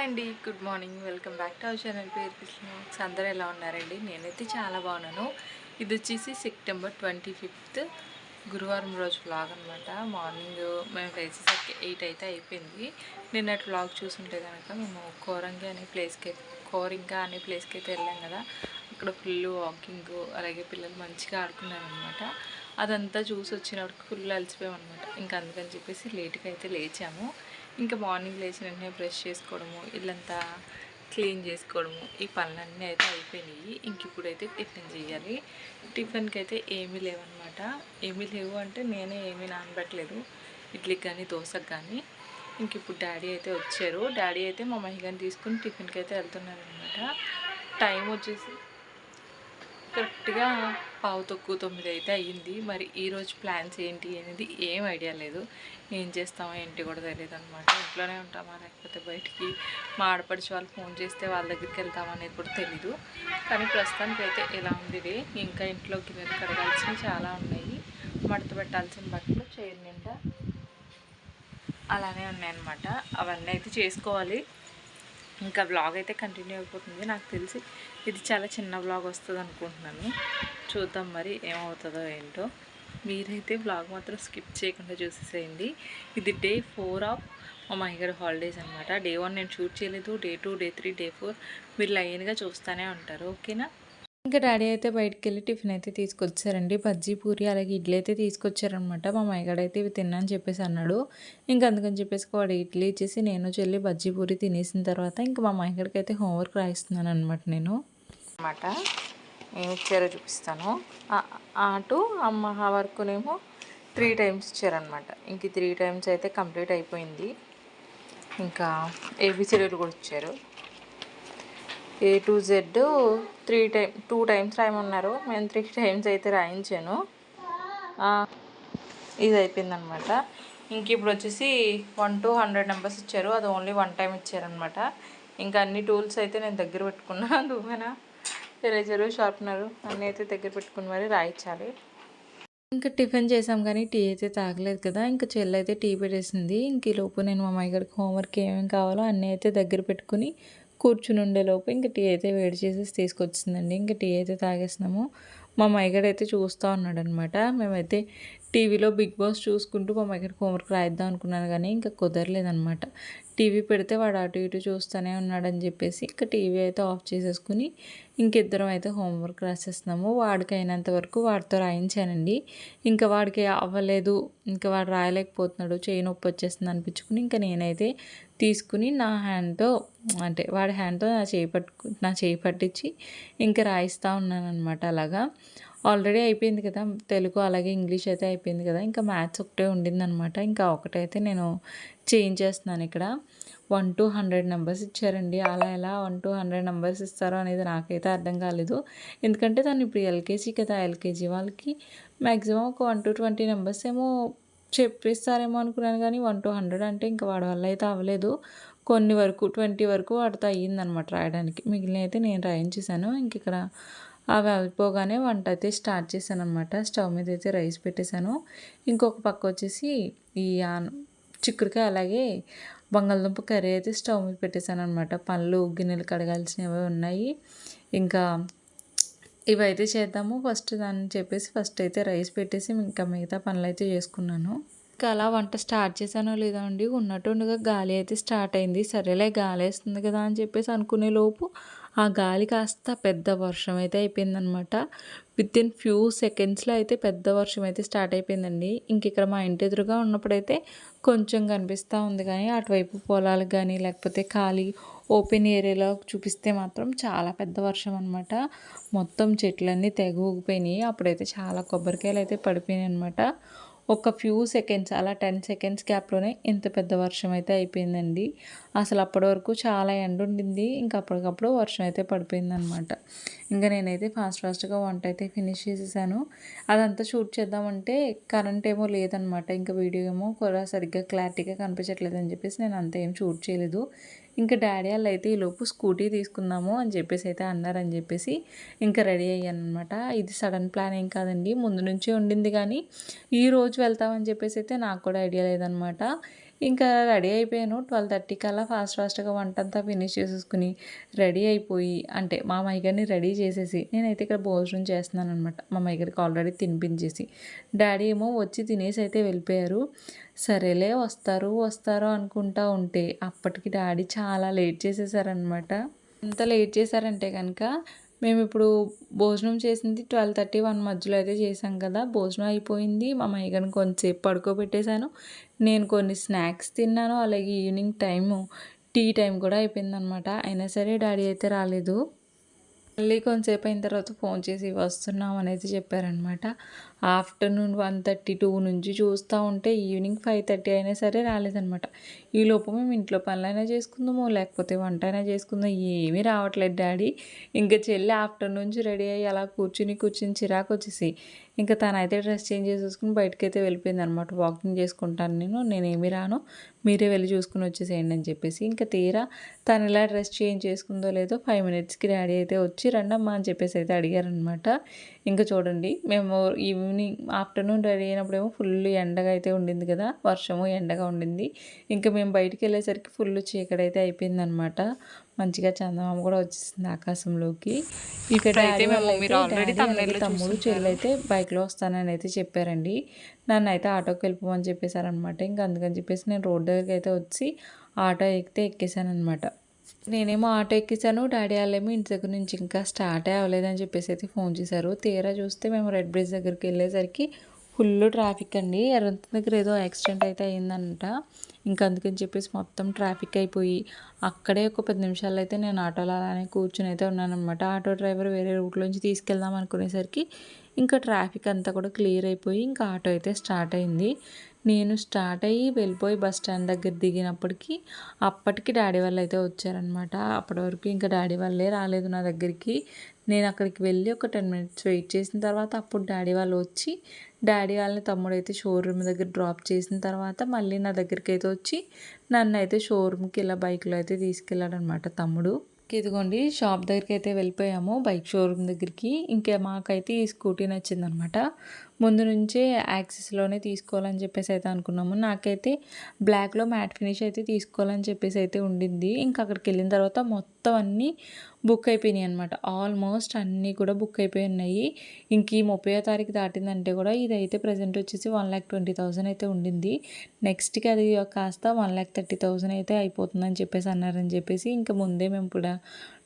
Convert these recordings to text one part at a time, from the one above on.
Hi అండి. Good morning welcome back to our channel పేరు కృష్ణ అందరూ ఎలా ఉన్నారండి? నేనైతే చాలా బాగున్నాను. ఇది వచ్చేసి సెప్టెంబర్ ట్వంటీ ఫిఫ్త్ గురువారం రోజు వ్లాగ్ అనమాట మార్నింగ్ మేము లేచేసరికి ఎయిట్ అయితే అయిపోయింది. నిన్నటి వ్లాగ్ చూసుంటే కనుక మేము కోరంగి అనే ప్లేస్కి కోరింగా అనే ప్లేస్కి అయితే వెళ్ళాం కదా. అక్కడ ఫుల్ వాకింగ్ అలాగే పిల్లలు మంచిగా ఆడుకున్నారనమాట అదంతా చూసి వచ్చినప్పుడు ఫుల్ అలసిపోయాం అనమాట ఇంకా అందుకని చెప్పేసి లేట్గా అయితే లేచాము. ఇంకా మార్నింగ్ లేచిన వెంటనే బ్రష్ చేసుకోవడము ఇల్లంతా క్లీన్ చేసుకోవడము ఈ పనులన్నీ అయితే అయిపోయినాయి. ఇంక ఇప్పుడైతే టిఫిన్ చేయాలి. టిఫిన్కి అయితే ఏమీ లేవన్నమాట. ఏమీ లేవు అంటే నేనే ఏమీ నానబెట్టలేదు. ఇడ్లీకి కానీ దోశకు కానీ ఇంక ఇప్పుడు డాడీ అయితే వచ్చారు. డాడీ అయితే మా మహిళని తీసుకుని టిఫిన్కి అయితే వెళ్తున్నారు అనమాట టైం వచ్చేసి కరెక్ట్గా పావు తక్కువ తొమ్మిది అయితే అయ్యింది. మరి ఈరోజు ప్లాన్స్ ఏంటి అనేది ఏం ఐడియా లేదు. ఏం చేస్తామో ఏంటి కూడా తెలియదు అనమాట ఇంట్లోనే ఉంటామా లేకపోతే బయటికి? మా ఆడపడిచి వాళ్ళు ఫోన్ చేస్తే వాళ్ళ దగ్గరికి వెళ్తామా అనేది కూడా తెలీదు. కానీ ప్రస్తుతానికి అయితే ఎలా ఉంది ఇంకా ఇంట్లో గిన్నెలు కడగాల్సినవి చాలా ఉన్నాయి. మడత పెట్టాల్సిన బట్టలు చైర్ నిండా అలానే ఉన్నాయన్నమాట అవన్నీ అయితే చేసుకోవాలి. ఇంకా బ్లాగ్ అయితే కంటిన్యూ అయిపోతుంది. నాకు తెలిసి ఇది చాలా చిన్న బ్లాగ్ వస్తుంది అనుకుంటున్నాను. చూద్దాం మరి ఏమవుతుందో ఏంటో. మీరైతే బ్లాగ్ మాత్రం స్కిప్ చేయకుండా చూసేసేయండి. ఇది డే ఫోర్ ఆఫ్ మా మహిగారి హాలిడేస్ అనమాట డే వన్ నేను షూట్ చేయలేదు. Day two day three day four మీరు లైన్గా చూస్తూనే ఉంటారు. ఓకేనా ఇంకా డాడీ అయితే బయటికి వెళ్ళి టిఫిన్ అయితే తీసుకొచ్చారండి. బజ్జీ పూరి అలాగే ఇడ్లీ అయితే తీసుకొచ్చారనమాట మా మైగాడు అయితే ఇవి తిన్నా అని చెప్పేసి అన్నాడు. ఇంకా అందుకని చెప్పేసి వాడు ఇడ్లీ ఇచ్చేసి నేను చెల్లి బజ్జీ పూరి తినేసిన తర్వాత ఇంకా మా మైగాడికి అయితే హోంవర్క్ రాయిస్తున్నాను అనమాట నేను. అనమాట ఏమి ఇచ్చారో చూపిస్తాను. అటు అమ్మ వర్క్నేమో త్రీ టైమ్స్ ఇచ్చారనమాట ఇంక త్రీ టైమ్స్ అయితే కంప్లీట్ అయిపోయింది. ఇంకా ఏబిసిడీలు కూడా ఇచ్చారు. A to Z three time two times రాయమన్నారు. మేము త్రీ టైమ్స్ అయితే రాయించాను. ఇది అయిపోయిందనమాట ఇంక ఇప్పుడు వచ్చేసి వన్ టు హండ్రెడ్ నెంబర్స్ ఇచ్చారు. అది ఓన్లీ వన్ టైం ఇచ్చారనమాట ఇంకా అన్ని టూల్స్ అయితే నేను దగ్గర పెట్టుకున్నా. దువ్వెన ఎరేజరు షార్ప్నరు అన్నీ అయితే దగ్గర పెట్టుకుని మరి రాయించాలి. ఇంకా టిఫిన్ చేసాం కానీ టీ అయితే తాగలేదు కదా. ఇంకా చెల్లి అయితే టీ పెట్టేసింది. ఇంక ఈ లోపు నేను మా అమ్మాయి గారికి హోంవర్క్ ఏమేమి కావాలో అన్నీ అయితే దగ్గర పెట్టుకుని కూర్చుని ఉండేలోపు ఇంకా టీ అయితే వేడి చేసేసి తీసుకొచ్చిందండి. ఇంకా టీ అయితే తాగేసినాము. మా మైగడైతే చూస్తూ ఉన్నాడనమాట మేమైతే టీవీలో బిగ్ బాస్ చూసుకుంటూ మా మైగడ్ హోంవర్క్ రాయిద్దాం అనుకున్నాను కానీ ఇంకా కుదరలేదనమాట టీవీ పెడితే వాడు అటు ఇటు చూస్తూనే ఉన్నాడని చెప్పేసి ఇంకా టీవీ అయితే ఆఫ్ చేసేసుకుని ఇంకిద్దరం అయితే హోంవర్క్ రాసేస్తున్నాము. వాడికి అయినంత వరకు వాడితో రాయించానండి. ఇంకా వాడికి అవ్వలేదు. ఇంకా వాడు రాయలేకపోతున్నాడు. చేయి నొప్పి వచ్చేస్తుంది అనిపించుకుని ఇంకా నేనైతే తీసుకుని నా హ్యాండ్తో అంటే వాడి హ్యాండ్తో నా చేయి పట్టు నా చేయి పట్టించి ఇంకా రాయిస్తూ ఉన్నాను అనమాట అలాగా. ఆల్రెడీ అయిపోయింది కదా. తెలుగు అలాగే ఇంగ్లీష్ అయితే అయిపోయింది కదా. ఇంకా మ్యాథ్స్ ఒకటే ఉండిందనమాట ఇంకా ఒకటైతే నేను చేంజ్ చేస్తున్నాను ఇక్కడ. వన్ టు హండ్రెడ్ నెంబర్స్ ఇచ్చారండి. అలా ఎలా వన్ టు హండ్రెడ్ నెంబర్స్ ఇస్తారో అనేది నాకైతే అర్థం కాలేదు. ఎందుకంటే దాన్ని ఇప్పుడు ఎల్కేజీ కదా. ఎల్కేజీ వాళ్ళకి మ్యాక్సిమం ఒక వన్ టు ట్వంటీ నెంబర్స్ ఏమో చెప్పిస్తారేమో అనుకున్నాను కానీ వన్ టు హండ్రెడ్ అంటే ఇంకా వాడి వల్ల అయితే అవ్వలేదు. కొన్ని వరకు ట్వంటీ వరకు వాడితో అయ్యిందనమాట రాయడానికి. మిగిలిన అయితే నేను రాయించేసాను ఇంక ఇక్కడ అవి అయిపోగానే వంట అయితే స్టార్ట్ చేశాను అనమాట స్టవ్ మీద అయితే రైస్ పెట్టేశాను. ఇంకొక పక్క వచ్చేసి ఈ చిక్కుడుకాయ అలాగే బంగాళదుంప కర్రీ అయితే స్టవ్ మీద పెట్టేశాను అనమాట పళ్ళు గిన్నెలు కడగాల్సినవి ఉన్నాయి. ఇంకా ఇవైతే చేద్దాము. ఫస్ట్ దాన్ని చెప్పేసి ఫస్ట్ అయితే రైస్ పెట్టేసి ఇంకా మిగతా పనులు అయితే చేసుకున్నాను. ఇంకా అలా వంట స్టార్ట్ చేశానో లేదో అండి ఉన్నట్టుండగా గాలి అయితే స్టార్ట్ అయింది. సరేలే గాలి వేస్తుంది కదా అని చెప్పేసి అనుకునే లోపు ఆ గాలి కాస్త పెద్ద వర్షం అయితే అయిపోయిందనమాట విత్ ఇన్ ఫ్యూ సెకండ్స్లో అయితే పెద్ద వర్షం అయితే స్టార్ట్ అయిపోయిందండి. ఇంక ఇక్కడ మా ఇంటి ఎదురుగా ఉన్నప్పుడైతే కొంచెం కనిపిస్తూ ఉంది కానీ అటువైపు పొలాలకు కానీ లేకపోతే ఖాళీ ఓపెన్ ఏరియాలో చూపిస్తే మాత్రం చాలా పెద్ద వర్షం అనమాట మొత్తం చెట్లన్నీ తెగ ఊగిపోయినాయి. అప్పుడైతే చాలా కొబ్బరికాయలు అయితే పడిపోయినాయి అనమాట ఒక ఫ్యూ సెకండ్స్ అలా టెన్ సెకండ్స్ గ్యాప్లోనే ఇంత పెద్ద వర్షం అయితే అయిపోయిందండి. అసలు అప్పటి వరకు చాలా ఎండ ఉండింది. ఇంకా అప్పటికప్పుడు వర్షం అయితే పడిపోయింది అనమాట ఇంకా నేనైతే ఫాస్ట్ ఫాస్ట్గా వంట అయితే ఫినిష్ చేసేసాను. అదంతా షూట్ చేద్దామంటే కరెంట్ ఏమో లేదనమాట ఇంకా వీడియో ఏమో కూడా సరిగ్గా క్లారిటీగా కనిపించట్లేదు అని చెప్పేసి నేను అంత ఏం షూట్ చేయలేదు. ఇంకా డాడీ వాళ్ళు అయితే ఈలోపు స్కూటీ తీసుకుందాము అని చెప్పేసి అయితే అన్నారని చెప్పేసి ఇంకా రెడీ అయ్యాను అనమాట ఇది సడన్ ప్లాన్ ఏం కాదండి. ముందు నుంచే ఉండింది కానీ ఈ రోజు వెళ్తామని చెప్పేసి అయితే నాకు కూడా ఐడియా లేదనమాట ఇంకా రెడీ అయిపోయాను. ట్వెల్వ్ థర్టీకి అలా ఫాస్ట్ ఫాస్ట్గా వంట అంతా ఫినిష్ చేసేసుకుని రెడీ అయిపోయి అంటే మా మైగారిని రెడీ చేసేసి నేనైతే ఇక్కడ భోజనం చేస్తున్నాను అనమాట మా మైగారికి ఆల్రెడీ తినిపించేసి. డాడీ ఏమో వచ్చి తినేసి అయితే వెళ్ళిపోయారు. సరేలే వస్తారు వస్తారు అనుకుంటా ఉంటే అప్పటికి డాడీ చాలా లేట్ చేసేసారనమాట ఎంత లేట్ చేశారంటే కనుక మేము ఇప్పుడు భోజనం చేసింది ట్వెల్వ్ థర్టీ వన్ మధ్యలో అయితే చేసాం కదా. భోజనం అయిపోయింది. మా మైగని కొంచెంసేపు పడుకోబెట్టేశాను. నేను కొన్ని స్నాక్స్ తిన్నాను. అలాగే ఈవినింగ్ టైము టీ టైం కూడా అయిపోయిందనమాట. అయినా సరే డాడీ అయితే రాలేదు. మళ్ళీ కొంతసేపు అయిన తర్వాత ఫోన్ చేసి వస్తున్నాం అనేది చెప్పారనమాట. ఆఫ్టర్నూన్ వన్ థర్టీ టూ నుంచి చూస్తూ ఉంటే ఈవినింగ్ ఫైవ్ థర్టీ అయినా సరే రాలేదనమాట. ఈ లోపు మేము ఇంట్లో పనులైనా చేసుకుందాము లేకపోతే వంట అయినా చేసుకుందాం ఏమీ రావట్లేదు డాడీ. ఇంకా చెల్లి ఆఫ్టర్నూన్ నుంచి రెడీ అయ్యి అలా కూర్చుని కూర్చుని చిరాకు వచ్చేసి ఇంకా తనైతే డ్రెస్ చేంజ్ చేసేసుకుని బయటకు అయితే వెళ్ళిపోయింది అనమాట వాకింగ్ చేసుకుంటాను నేను నేనేమి రాను. మీరే వెళ్ళి చూసుకుని వచ్చేసేయండి అని చెప్పేసి ఇంకా తీరా తను ఇలా డ్రెస్ చేంజ్ చేసుకుందో లేదో ఫైవ్ మినిట్స్కి డాడీ అయితే వచ్చి రండమ్మా అని చెప్పేసి అయితే అడిగారనమాట. ఇంకా చూడండి మేము ఈవినింగ్ ఆఫ్టర్నూన్ రెడీ అయినప్పుడేమో ఫుల్ ఎండగా అయితే ఉండింది కదా వర్షము ఎండగా ఉండింది. ఇంకా మేము బయటికి వెళ్ళేసరికి ఫుల్ చీకటి అయితే అయిపోయిందనమాట. మంచిగా చందమామ కూడా వచ్చేసింది ఆకాశంలోకి. ఇక్కడ తమ్ముడు చెల్లి అయితే బైక్లో వస్తానని అయితే చెప్పారండి. నన్ను అయితే ఆటోకి వెళ్ళిపోమని చెప్పేశారనమాట. ఇంకా అందుకని చెప్పేసి నేను రోడ్ దగ్గరికి అయితే వచ్చి ఆటో ఎక్కితే ఎక్కేసాను అనమాట నేనేమో ఆటో ఎక్కేసాను డాడీ వాళ్ళేమో ఇంటి దగ్గర నుంచి ఇంకా స్టార్ట్ అవ్వలేదని చెప్పేసి అయితే ఫోన్ చేశారు. తీరా చూస్తే మేము రెడ్ బ్రిడ్జ్ దగ్గరికి వెళ్ళేసరికి ఫుల్ ట్రాఫిక్ అండి. ఎర్రంత దగ్గర ఏదో యాక్సిడెంట్ అయితే అయిందంట. ఇంకా అందుకని చెప్పేసి మొత్తం ట్రాఫిక్ అయిపోయి అక్కడే ఒక పది నిమిషాలు అయితే నేను ఆటోలో అలానే కూర్చుని అయితే ఉన్నానమాట ఆటో డ్రైవర్ వేరే రూట్లోంచి తీసుకెళ్దాం అనుకునేసరికి ఇంకా ట్రాఫిక్ అంతా కూడా క్లియర్ అయిపోయి ఇంకా ఆటో అయితే స్టార్ట్ అయింది. నేను స్టార్ట్ అయ్యి వెళ్ళిపోయి బస్ స్టాండ్ దగ్గర దిగినప్పటికీ అప్పటికి డాడీ వాళ్ళు అయితే వచ్చారనమాట అప్పటి వరకు ఇంకా డాడీ వాళ్ళే రాలేదు నా దగ్గరికి. నేను అక్కడికి వెళ్ళి ఒక టెన్ మినిట్స్ వెయిట్ చేసిన తర్వాత అప్పుడు డాడీ వాళ్ళు వచ్చి డాడీ వాళ్ళని తమ్ముడు అయితే షోరూమ్ దగ్గర డ్రాప్ చేసిన తర్వాత మళ్ళీ నా దగ్గరికి అయితే వచ్చి నన్ను అయితే షోరూమ్కి ఇలా బైక్లో అయితే తీసుకెళ్ళాడనమాట తమ్ముడు. ఇదిగోండి షాప్ దగ్గరికి అయితే వెళ్ళిపోయాము బైక్ షోరూమ్ దగ్గరికి. ఇంకా మాకైతే ఈ స్కూటీ నచ్చిందనమాట. ముందు నుంచే యాక్సిస్లోనే తీసుకోవాలని చెప్పేసి అయితే అనుకున్నాము. నాకైతే బ్లాక్లో మ్యాట్ ఫినిష్ అయితే తీసుకోవాలని చెప్పేసి అయితే ఉండింది. ఇంకా అక్కడికి వెళ్ళిన తర్వాత మొత్తం అన్నీ బుక్ అయిపోయినాయి అనమాట ఆల్మోస్ట్ అన్నీ కూడా బుక్ అయిపోయి ఉన్నాయి. ఇంక ఈ ముప్పై తారీఖు దాటిందంటే కూడా ఇది అయితే ప్రజెంట్ వచ్చేసి వన్ ల్యాక్ ట్వంటీ థౌసండ్ అయితే ఉండింది. నెక్స్ట్కి అది కాస్త వన్ ల్యాక్ థర్టీ థౌసండ్ అయితే అయిపోతుందని చెప్పేసి అన్నారని చెప్పేసి ఇంకా ముందే మేము కూడా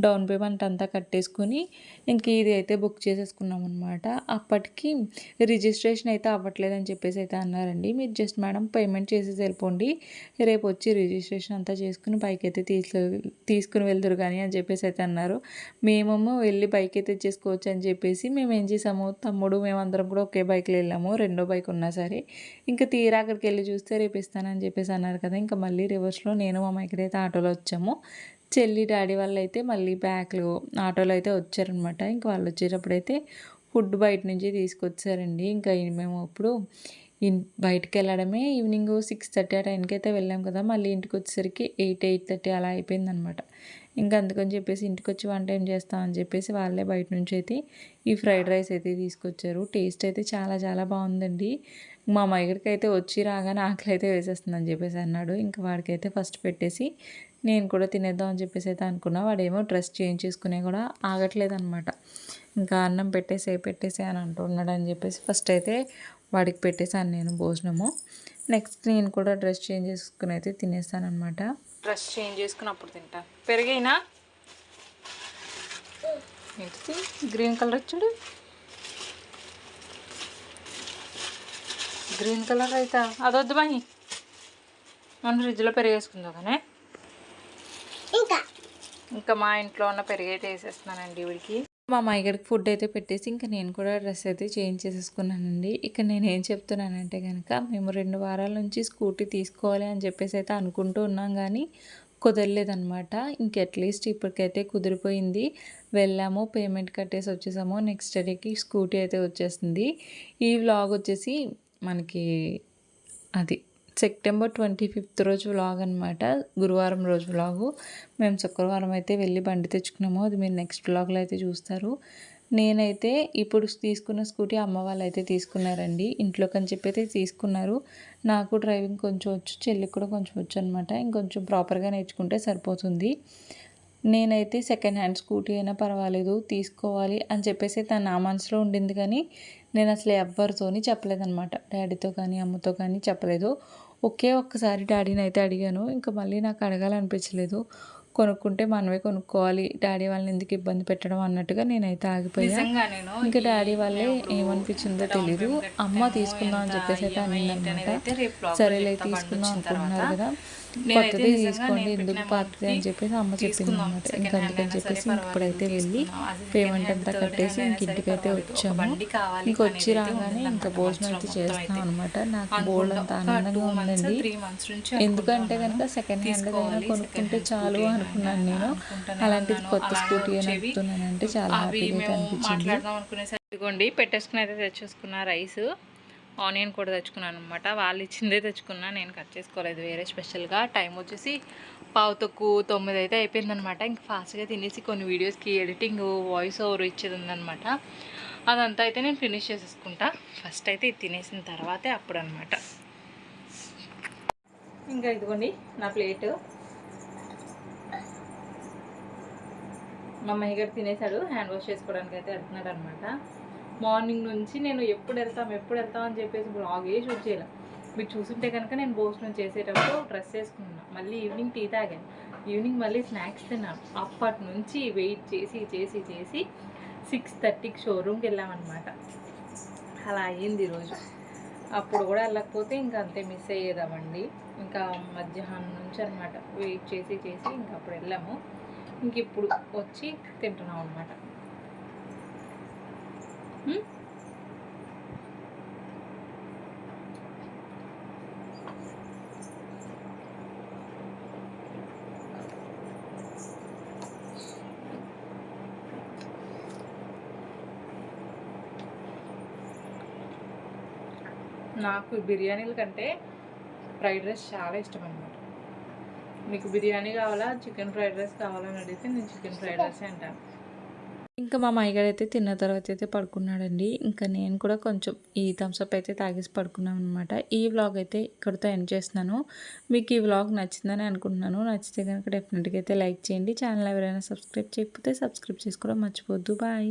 డౌన్ పేమెంట్ అంతా కట్టేసుకుని ఇంక ఇది అయితే బుక్ చేసేసుకున్నాం అనమాట అప్పటికి రిజిస్ట్రేషన్ అయితే అవ్వట్లేదని చెప్పేసి అయితే అన్నారండి. మీరు జస్ట్ మేడం పేమెంట్ చేసేసి వెళ్ళిపోండి. రేపు వచ్చి రిజిస్ట్రేషన్ అంతా చేసుకుని బైక్ అయితే తీసుకు తీసుకుని వెళ్దురు కానీ అని చెప్పేసి అయితే అన్నారు. మేమేమో వెళ్ళి బైక్ అయితే తెచ్చేసుకోవచ్చు అని చెప్పేసి మేము ఏం చేసాము? తమ్ముడు మేమందరం కూడా ఒకే బైక్లో వెళ్ళాము. రెండో బైక్ ఉన్నా సరే. ఇంకా తీరా అక్కడికి వెళ్ళి చూస్తే రేపు ఇస్తానని చెప్పేసి అన్నారు కదా! ఇంకా మళ్ళీ రివర్స్లో నేను మా మైకి అయితే ఆటోలో వచ్చాము. చెల్లి డాడీ వాళ్ళు అయితే మళ్ళీ బ్యాక్లు ఆటోలో అయితే వచ్చారనమాట. ఇంకా వాళ్ళు వచ్చేటప్పుడైతే ఫుడ్ బయట నుంచి తీసుకొచ్చారండి. ఇంకా మేము ఇప్పుడు బయటకు వెళ్ళడమే ఈవినింగ్ సిక్స్ థర్టీ ఆ టైంకి అయితే వెళ్ళాం కదా. మళ్ళీ ఇంటికి వచ్చేసరికి ఎయిట్ ఎయిట్ థర్టీ అలా అయిపోయిందనమాట. ఇంకా అందుకని చెప్పేసి ఇంటికి వచ్చి వంట ఏం చేస్తామని చెప్పేసి వాళ్ళే బయట నుంచి అయితే ఈ ఫ్రైడ్ రైస్ అయితే తీసుకొచ్చారు. టేస్ట్ అయితే చాలా చాలా బాగుందండి. మా మైగడికి అయితే వచ్చి రాగానే ఆకలి అయితే వేసేస్తుందని చెప్పేసి అన్నాడు. ఇంకా వాడికైతే ఫస్ట్ పెట్టేసి నేను కూడా తినేద్దాం అని చెప్పేసి అయితే అనుకున్నా. వాడేమో డ్రెస్ చేంజ్ చేసుకునే కూడా ఆగట్లేదు అనమాట ఇంకా అన్నం పెట్టేసే పెట్టేసే అని అంటున్నాడు అని చెప్పేసి ఫస్ట్ అయితే వాడికి పెట్టేసాను నేను భోజనము. నెక్స్ట్ నేను కూడా డ్రెస్ చేంజ్ చేసుకుని అయితే తినేస్తానమాట డ్రెస్ చేంజ్ చేసుకుని అప్పుడు తింటా. పెరిగైనా? ఏంటిది? గ్రీన్ కలర్ వచ్చాడు? గ్రీన్ కలర్ అయితే అదొద్దు బాయి. మనం ఫ్రిడ్జ్లో పెరిగేసుకుందాం కానీ ఇంకా మా ఇంట్లో ఉన్న పెరుగు అయితే వేసేస్తున్నానండి వీడికి. మా మైగడికి ఫుడ్ అయితే పెట్టేసి ఇంకా నేను కూడా డ్రెస్ అయితే చేంజ్ చేసేసుకున్నానండి. ఇక్కడ నేను ఏం చెప్తున్నానంటే కనుక మేము రెండు వారాల నుంచి స్కూటీ తీసుకోవాలి అని చెప్పేసి అయితే అనుకుంటూ ఉన్నాం కానీ కుదరలేదనమాట ఇంక అట్లీస్ట్ ఇప్పటికైతే కుదిరిపోయింది. వెళ్ళాము పేమెంట్ కట్టేసి వచ్చేసాము. నెక్స్ట్ డేకి స్కూటీ అయితే వచ్చేసింది. ఈ వ్లాగ్ వచ్చేసి మనకి అది సెప్టెంబర్ ట్వంటీ ఫిఫ్త్ రోజు వ్లాగ్ అనమాట గురువారం రోజు వ్లాగు మేము శుక్రవారం అయితే వెళ్ళి బండి తెచ్చుకున్నాము. అది మీరు నెక్స్ట్ వ్లాగ్లో అయితే చూస్తారు. నేనైతే ఇప్పుడు తీసుకున్న స్కూటీ అమ్మ వాళ్ళు అయితే తీసుకున్నారండి. ఇంట్లోకి అని చెప్పి అయితే తీసుకున్నారు. నాకు డ్రైవింగ్ కొంచెం వచ్చు చెల్లికి కూడా కొంచెం వచ్చు అనమాట ఇంకొంచెం ప్రాపర్గా నేర్చుకుంటే సరిపోతుంది. నేనైతే సెకండ్ హ్యాండ్ స్కూటీ అయినా పర్వాలేదు తీసుకోవాలి అని చెప్పేసి తన నా మనసులో ఉండింది కానీ నేను అసలు ఎవరితోని చెప్పలేదన్నమాట. డాడీతో కానీ అమ్మతో కానీ చెప్పలేదు. ఒకే ఒక్కసారి డాడీని అయితే అడిగాను ఇంకా మళ్ళీ నాకు అడగాలనిపించలేదు. కొనుక్కుంటే మనమే కొనుక్కోవాలి. డాడీ వాళ్ళని ఎందుకు ఇబ్బంది పెట్టడం? అన్నట్టుగా నేనైతే ఆగిపోయా. ఇంకా డాడీ వాళ్ళే ఏమనిపించిందో తెలీదు. అమ్మ తీసుకుందాం అని చెప్పేసి అయితే అనిందనమాట సరేలే తీసుకుందాం అనుకుంటున్నారు కదా. కొత్తది తీసుకోండి ఎందుకు పాతది అని చెప్పేసి అమ్మ చెప్పింది అనమాట ఇంకా అందుకని చెప్పేసి ఇప్పుడైతే వెళ్ళి పేమెంట్ అంతా కట్టేసి ఇంక ఇంటికైతే వచ్చాము. ఇంక వచ్చి రాగానే ఇంకా భోజనం అయితే చేస్తాం అనమాట నాకు బోల్డ్ అంత ఆనందంగా ఉందండి. ఎందుకంటే కనుక సెకండ్ హ్యాండ్ ఏదైనా కొనుక్కుంటే చాలు అనుకున్నాను నేను. అలాంటిది కొత్త స్కూటీ అని అనుకున్నానంటే చాలా హ్యాపీగా అనిపించింది. ఇదిగోండి పెట్టేసుకుని అయితే తెచ్చేసుకున్న రైస్ ఆనియన్ కూడా తెచ్చుకున్నాను అనమాట వాళ్ళు ఇచ్చిందే తెచ్చుకున్నా నేను కట్ చేసుకోలేదు వేరే స్పెషల్గా. టైం వచ్చేసి పావు తక్కువ తొమ్మిది అయితే అయిపోయిందనమాట ఇంక ఫాస్ట్గా తినేసి కొన్ని వీడియోస్కి ఎడిటింగ్ వాయిస్ ఓవర్ ఇచ్చేది ఉందనమాట అదంతా అయితే నేను ఫినిష్ చేసేసుకుంటా. ఫస్ట్ అయితే ఇది తినేసిన తర్వాతే అప్పుడు అనమాట ఇంకా ఇదిగోండి నా ప్లేట్. మా అమ్మాయి గారు తినేసాడు హ్యాండ్ వాష్ చేసుకోవడానికి అయితే వెళ్తున్నాడు అనమాట మార్నింగ్ నుంచి నేను ఎప్పుడు వెళ్తాం ఎప్పుడు వెళ్తాం అని చెప్పేసి బ్లాగే షూట్ చేయాలి. మీరు చూసుంటే కనుక నేను భోజనం చేసేటప్పుడు డ్రెస్ వేసుకున్నాను మళ్ళీ ఈవినింగ్ టీ తాగాను. ఈవినింగ్ మళ్ళీ స్నాక్స్ తిన్నాను. అప్పటి నుంచి వెయిట్ చేసి చేసి చేసి సిక్స్ థర్టీకి షోరూమ్కి వెళ్ళామన్నమాట. అలా అయ్యింది ఈరోజు. అప్పుడు కూడా వెళ్ళకపోతే ఇంకా అంతే మిస్ అయ్యేదామండి. ఇంకా మధ్యాహ్నం నుంచి అనమాట వెయిట్ చేసి చేసి ఇంకా అప్పుడు వెళ్ళాము. ఇంక ఇప్పుడు వచ్చి తింటున్నాం అనమాట Hmm? నాకు బిర్యానీల కంటే ఫ్రైడ్ రైస్ చాలా ఇష్టం అనమాట మీకు బిర్యానీ కావాలా? చికెన్ ఫ్రైడ్ రైస్ కావాలని అడిగితే నేను చికెన్ ఫ్రైడ్ రైస్ అంటాను. ఇంకా మా మాయగారు అయితే తిన్న తర్వాత అయితే పడుకున్నాడండి. ఇంకా నేను కూడా కొంచెం ఈ థమ్స్అప్ అయితే తాగేసి పడుకున్నాను అనమాట ఈ వ్లాగ్ అయితే ఇక్కడితో ఎండ్ చేస్తున్నాను. మీకు ఈ వ్లాగ్ నచ్చిందని అనుకుంటున్నాను. నచ్చితే కనుక డెఫినెట్గా అయితే లైక్ చేయండి. ఛానల్ ఎవరైనా సబ్స్క్రైబ్ చేయకపోతే సబ్స్క్రైబ్ చేసుకోవడం మర్చిపోద్దు బాయ్